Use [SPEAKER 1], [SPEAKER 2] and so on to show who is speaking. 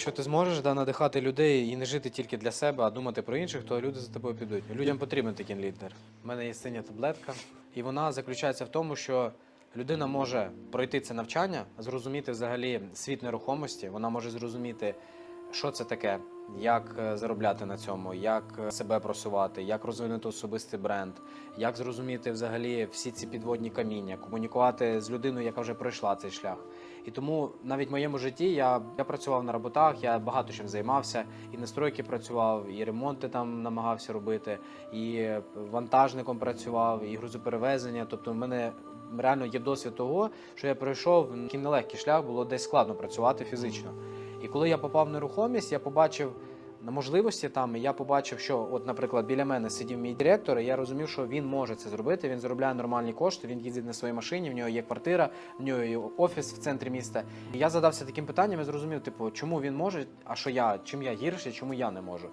[SPEAKER 1] Що ти зможеш да, надихати людей і не жити тільки для себе, а думати про інших, то люди за тобою підуть. Людям потрібен такий лідер. У мене є синя таблетка, і вона заключається в тому, що людина може пройти це навчання, зрозуміти взагалі світ нерухомості, вона може зрозуміти, що це таке, як е, заробляти на цьому, як е, себе просувати, як розвинути особистий бренд, як зрозуміти взагалі всі ці підводні каміння, комунікувати з людиною, яка вже пройшла цей шлях. І тому навіть в моєму житті я, я працював на роботах, я багато чим займався, і на стройки працював, і ремонти там намагався робити, і вантажником працював, і грузоперевезення. Тобто, в мене реально є досвід того, що я пройшов такий нелегкий шлях, було десь складно працювати фізично. І коли я попав в нерухомість, я побачив на можливості там, я побачив, що, от, наприклад, біля мене сидів мій директор, і я розумів, що він може це зробити. Він заробляє нормальні кошти, він їздить на своїй машині, в нього є квартира, в нього є офіс в центрі міста. І я задався таким питанням і зрозумів, типу, чому він може, а що я, чим я гірше, чому я не можу.